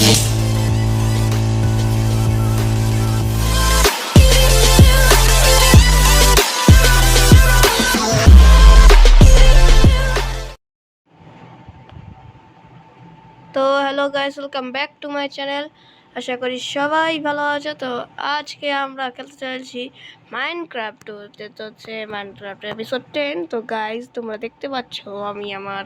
তো hello guys welcome back to my channel আশা করি সবাই ভালো আছে। তো আজকে আমরা খেলতে চলেছি মাইনক্রাফট তো হচ্ছে মাইনক্রাফট এপিসোড টেন তো গাইজ তোমরা দেখতে পাচ্ছ, আমি আমার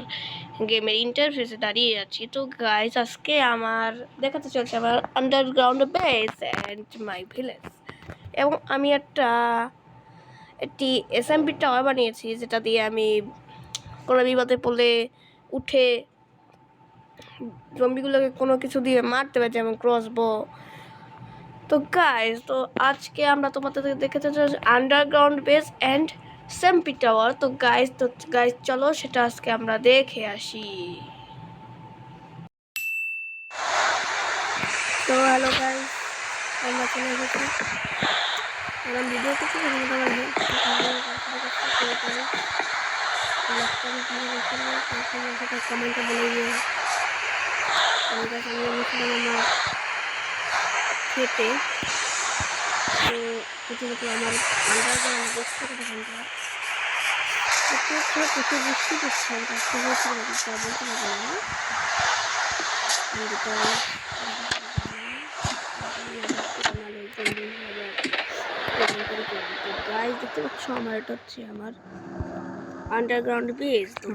গেমের ইন্টারফেসে দাঁড়িয়ে আছি। তো গাইজ আজকে আমার দেখাতে চলছে আমার underground base and my village এবং আমি একটা, একটি এসএমপি টাওয়ার বানিয়েছি, যেটা দিয়ে আমি কোনো বিপদে পড়লে উঠে জম্বিগুলোকে কোনো কিছু দিয়ে মারতে পারে যেমন ক্রসবো তো গাইজ তো আজকে আমরা তোমাদের দেখেতে আন্ডারগ্রাউন্ড বেস অ্যান্ড সেম্পি টাওয়ার তো গাইজ তো গাইজ চলো সেটা আজকে আমরা দেখে আসি। তো হ্যালো গাইজ আমরা চলে এসেছি। কমেন্টে বলে দিও মিশলাম আমার খেতে তো প্রথমত আমার প্রচুর প্রচুর বৃষ্টি আমি থাকতে হয়েছিল বলতে পারব না। দেখতে পাচ্ছ আমার এটা হচ্ছে আমার আন্ডারগ্রাউন্ড বেস তো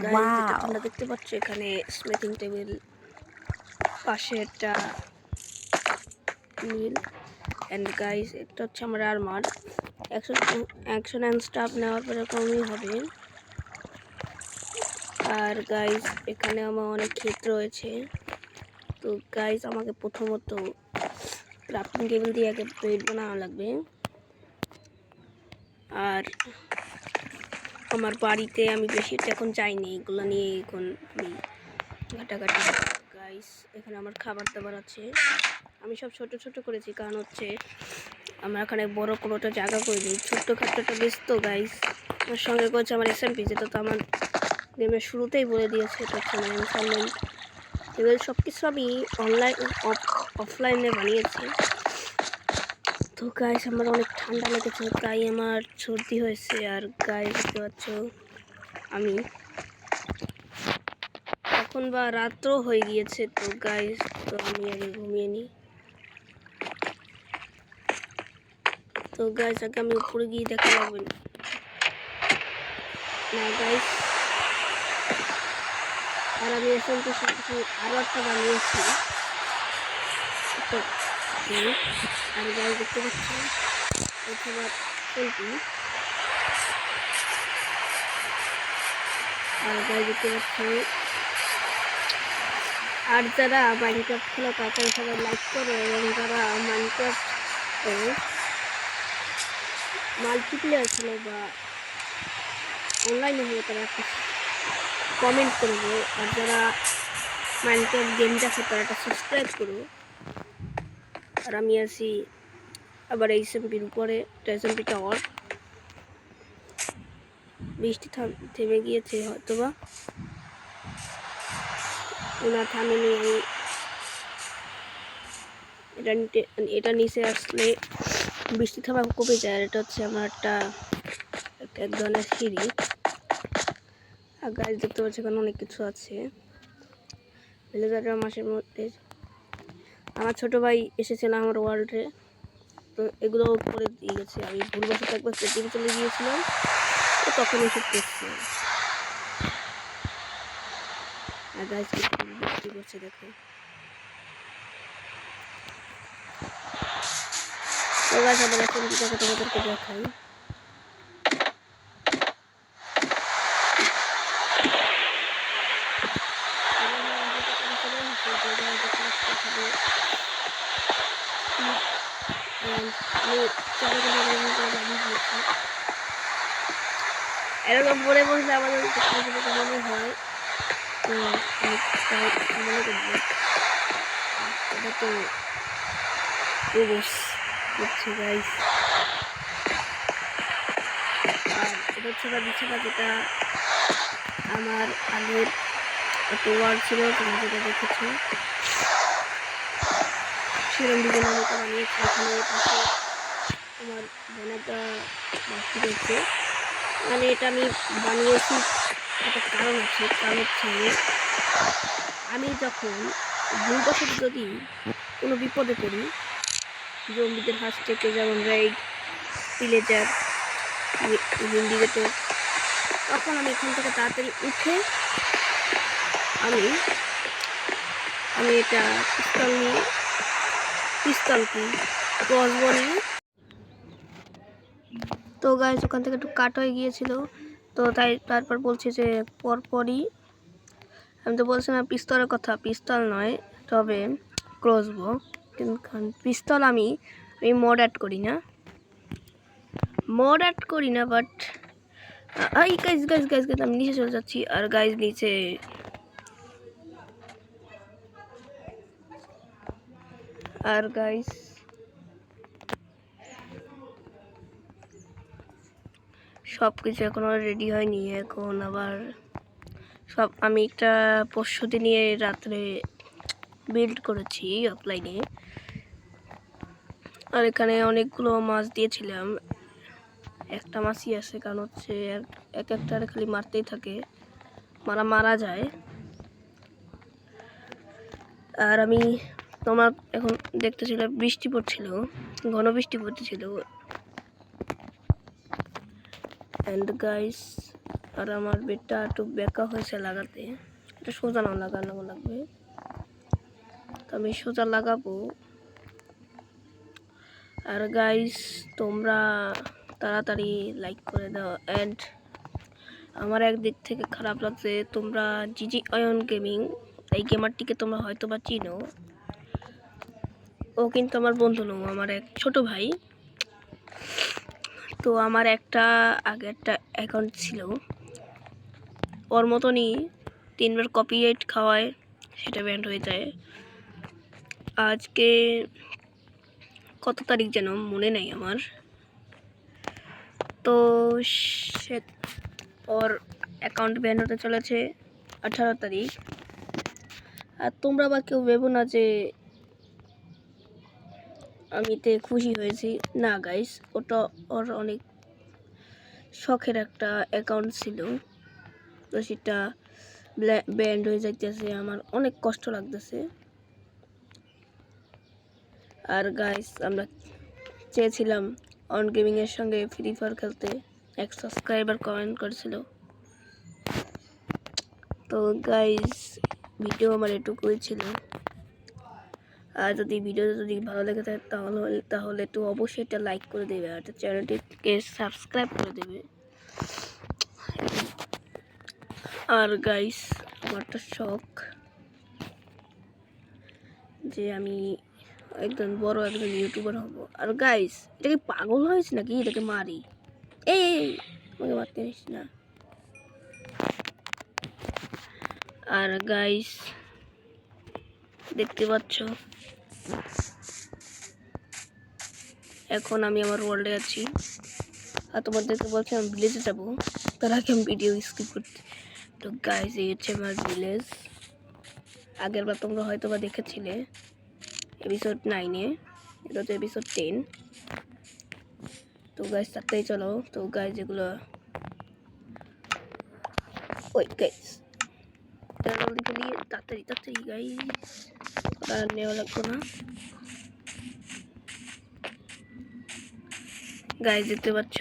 তোমরা দেখতে পাচ্ছ এখানে স্মিথিং টেবিল পাশে একটা নীল অ্যান্ড গাইস একটা হচ্ছে আমার armour action action and stuff নেওয়ার পরে কমই হবে। আর গাইস এখানে আমার অনেক ক্ষেত রয়েছে। তো গাইস আমাকে প্রথমত ক্রাফটিং টেবিল দিয়ে আগে বেড বানানো লাগবে। আর আমার বাড়িতে আমি বেশি এখন যাইনি এগুলো নিয়ে এখন ঘাটাঘাটি গাইস এখানে আমার খাবার দাবার আছে। আমি সব ছোট ছোট করেছি, কারণ হচ্ছে আমরা এখানে বড় কোনোটা জায়গা করে দিই ছোট্ট খাট্টটা বেশ তো গাইস আমার সঙ্গে করেছে আমার এসএমপি যেটা তো আমার গেমের শুরুতেই বলে দিয়েছে, এটা হচ্ছে আমার ইনস্টলমেন্ট এবার সব কিছু আমি অনলাইন অফলাইনে বানিয়েছি। তো গাইস আমার অনেক ঠান্ডা লেগেছে তাই আমার সর্দি হয়েছে, আর গায়ে দেখতে পাচ্ছ আমি এখন বা রাত্র হয়ে গিয়েছে তো গাইস তো আমি আগে ঘুমিয়ে নিই। তো গাইস আগে আমি উপরে গিয়ে দেখা লাগবে না। গাইস আর আমি এখন তো সব কিছু আরও একটা বানিয়েছি। আর গাইস দেখতে পাচ্ছি আর গাইস দেখতে পাচ্ছি আর যারা মাইনক্রাফট খেলো তাড়াতাড়ি সবাই লাইক করো এবং যারা মাইনক্রাফট মাল্টিপ্লেয়ার খেলো বা অনলাইনে হলো তারা কমেন্ট করব আর যারা মাইনক্রাফট গেমটা আছে তারা একটা সাবস্ক্রাইব করো। আর আমি আছি আবার এই এসএমপির উপরে। এসএমপি টাওয়ার বৃষ্টি থেমে গিয়েছে হয়তোবা। ওনার থামেনি আমি এটা নিতে, এটা নিচে আসলে বৃষ্টি থামা কমে যায়, আর এটা হচ্ছে আমার একটা এক ধরনের সিঁড়ি। আর গাছ দেখতে পাচ্ছি এখানে অনেক কিছু আছে। ভিলেজাররা মাসের মধ্যে। আমার ছোট ভাই এসেছিল আমার ওয়ার্ল্ডে তো এগুলো করে দিয়ে গেছে। আমি ভুলবশত একবার সেটিং চলে গিয়েছিলাম। তো তখন এসে করছি আর গাছ বৃষ্টি করছে দেখো। কি তোমাদেরকে দেখাই। এরকম পরে বসলে আমাদের হয় মনে করব এটা তো বুঝছি গাইস আর এটা হচ্ছে আমার বিছানা যেটা আমার আগের একটা ওয়ার্ড ছিল তোমরা যেটা দেখেছ সেরকম ডিজাইন আমি এটা বানিয়েছি এখানে পাশে আমার বোনাটা বাকি রয়েছে। মানে এটা আমি বানিয়েছি একটা কারণ আছে কারণ হচ্ছে আমি যখন ভুলবশত যদি কোনো বিপদে পড়ি জম্বিদের হাত থেকে যেমন রাইড ভিলেজার ইন্ডিকেটর তখন আমি এখান থেকে তাড়াতাড়ি উঠে আমি আমি এটা পিস্তল নিয়ে, পিস্তল কি ক্রসবো নিয়ে তো গাইজ ওখান থেকে একটু কাট হয়ে গিয়েছিল। তো তাই তারপর বলছি যে পরপরই, আমি তো বলছিলাম পিস্তলের কথা, পিস্তল নয়, তবে ক্রসবো। কিন্তু পিস্তল আমি আমি মড অ্যাড করি না। মড অ্যাড করি না বাট এই গাইজ গাইজ গাইজ গাইজ আমি নিচে চলে যাচ্ছি। আর গাইজ নিচে আর গাইস সব কিছু এখনও রেডি হয়নি, এখন আবার সব আমি একটা পরশুদি নিয়ে রাত্রে বিল্ড করেছি অফলাইনে আর এখানে অনেকগুলো মাছ দিয়েছিলাম। একটা মাছই আছে, কারণ হচ্ছে এক- এক একটা খালি মারতেই থাকে। মারা মারা যায়। আর আমি তোমার এখন দেখতেছিল বৃষ্টি পড়ছিল, ঘন বৃষ্টি পড়তেছিল। অ্যান্ড গাইস আর আমার বেডটা একটু বেঁকা হয়েছে লাগাতে। এটা সোজা না লাগানো লাগবে। তো আমি সোজা লাগাবো। আর গাইস তোমরা তাড়াতাড়ি লাইক করে দাও। অ্যান্ড আমার একদিক থেকে খারাপ লাগছে, তোমরা জিজি অয়ন গেমিং এই গেমারটিকে তোমরা হয়তো বা চিনো। ও কিন্তু আমার বন্ধু নয় আমার এক ছোট ভাই। তো আমার একটা আগে একটা অ্যাকাউন্ট ছিল। ওর মতনই তিনবার কপিরাইট খাওয়ায়, সেটা ব্যান্ড হয়ে যায়। আজকে কত তারিখ যেন মনে নেই আমার। তো সে, ওর অ্যাকাউন্ট ব্যান হতে চলেছে আঠারো তারিখ। আর তোমরা বা কেউ ভেবো না যে আমি তে খুশি হয়েছি। না গাইস ওটা ওর অনেক শখের একটা অ্যাকাউন্ট ছিল। তো সেটা ব্যান্ড হয়ে যাইতেছে। আমার অনেক কষ্ট লাগতেছে। আর গাইস আমরা চেয়েছিলাম অন গেমিংয়ের সঙ্গে ফ্রি ফায়ার খেলতে। এক সাবস্ক্রাইবার কমেন্ট করেছিল। তো গাইস ভিডিও আমার এটুকুই ছিল। আর যদি ভিডিওটা যদি ভালো লেগে থাকে তাহলে তাহলে তো অবশ্যই এটা লাইক করে দেবে আর চ্যানেলটিকে সাবস্ক্রাইব করে দেবে। আর গাইস আমার একটা শখ যে আমি একজন বড় একজন ইউটিউবার হব। আর গাইস এটা কি পাগল হয়েছে নাকি? এটাকে মারি। এই আমাকে মারতে না। আর গাইস দেখতে পাচ্ছ? এখন আমি আমার ওয়ার্ল্ডে আছি। আর তোমাদেরকে বলছি, আমি ভিলেজে যাব। তার আগে আমি ভিডিও স্কিপ করতে তো গাইজ এই হচ্ছে আমার ভিলেজ আগের বার তোমরা হয়তো বা দেখেছিলে এপিসোড নাইনে এটা হচ্ছে এপিসোড টেন তো গাইজ তাড়াতাড়ি চলো। তো গাইজ এগুলো ওই গাইজ জলদি জলদি তাড়াতাড়ি তাড়াতাড়ি গাইজ আর নেওয়া লাগতো না। গাইজ দেখতে পাচ্ছ?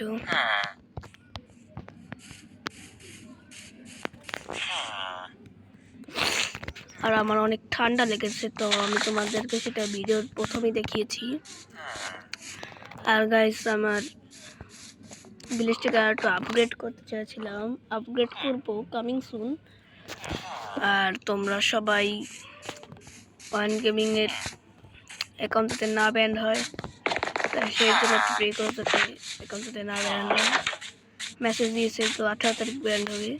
আর আমার অনেক ঠান্ডা লেগেছে, তো আমি তোমাদেরকে সেটা ভিডিওর প্রথমেই দেখিয়েছি। আর গাইস আমার ভিলেজটাকে আর একটু আপগ্রেড করতে চাইছিলাম। আপগ্রেড করব কামিং সুন আর তোমরা সবাই ওয়ান গেমিংয়ের অ্যাকাউন্ট যাতে না ব্যান্ড হয়। তাই সেই জন্য একটু প্রে করো যাতে অ্যাকাউন্ট যাতে না ব্যান্ড হয়। মেসেজ দিয়েছে তো আঠারো তারিখ ব্যান্ড হবে।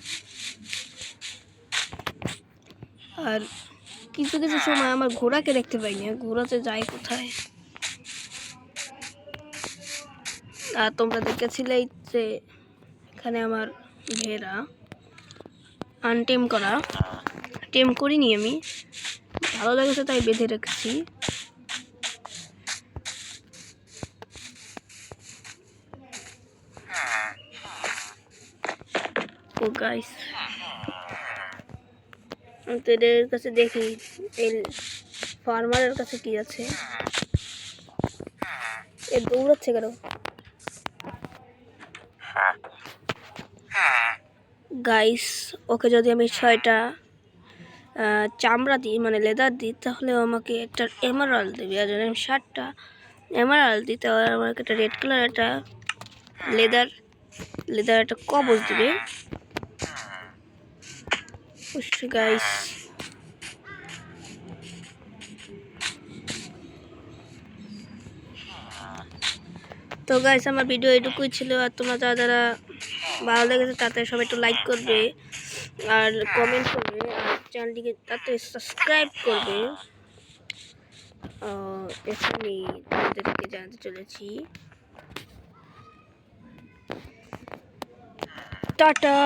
আর কিছু কিছু সময় আমার ঘোড়াকে দেখতে পাই না ঘোড়াতে যায় কোথায়? আর তোমরা দেখেছিলে যে এখানে আমার ভেড়া আনটেম করা। টেম করিনি আমি। ভালো লেগেছে তাই বেঁধে রেখেছি। ও গাইস তোদের কাছে দেখি। এই ফার্মারের কাছে কি আছে? এ দৌড়াচ্ছে কেন? গাইস ওকে যদি আমি ছয়টা চামড়া দিই মানে লেদার দিই, তাহলে আমাকে একটা এমারাল্ড দেবে। আর যদি আমি ষাটটা এমারাল্ড দিই, তাহলে আমাকে একটা রেড কালার একটা লেদার লেদার একটা কবজ দেবে। গাইস তো গাইস আমার ভিডিও এটুকুই ছিল। আর তোমরা যারা যারা ভালো লেগেছে তাতে সবাই একটু লাইক করবে আর কমেন্ট করবে আর চ্যানেলটিকে তাতে সাবস্ক্রাইব করবে। এখানে তাদেরকে জানাতে চলেছি। টাটা।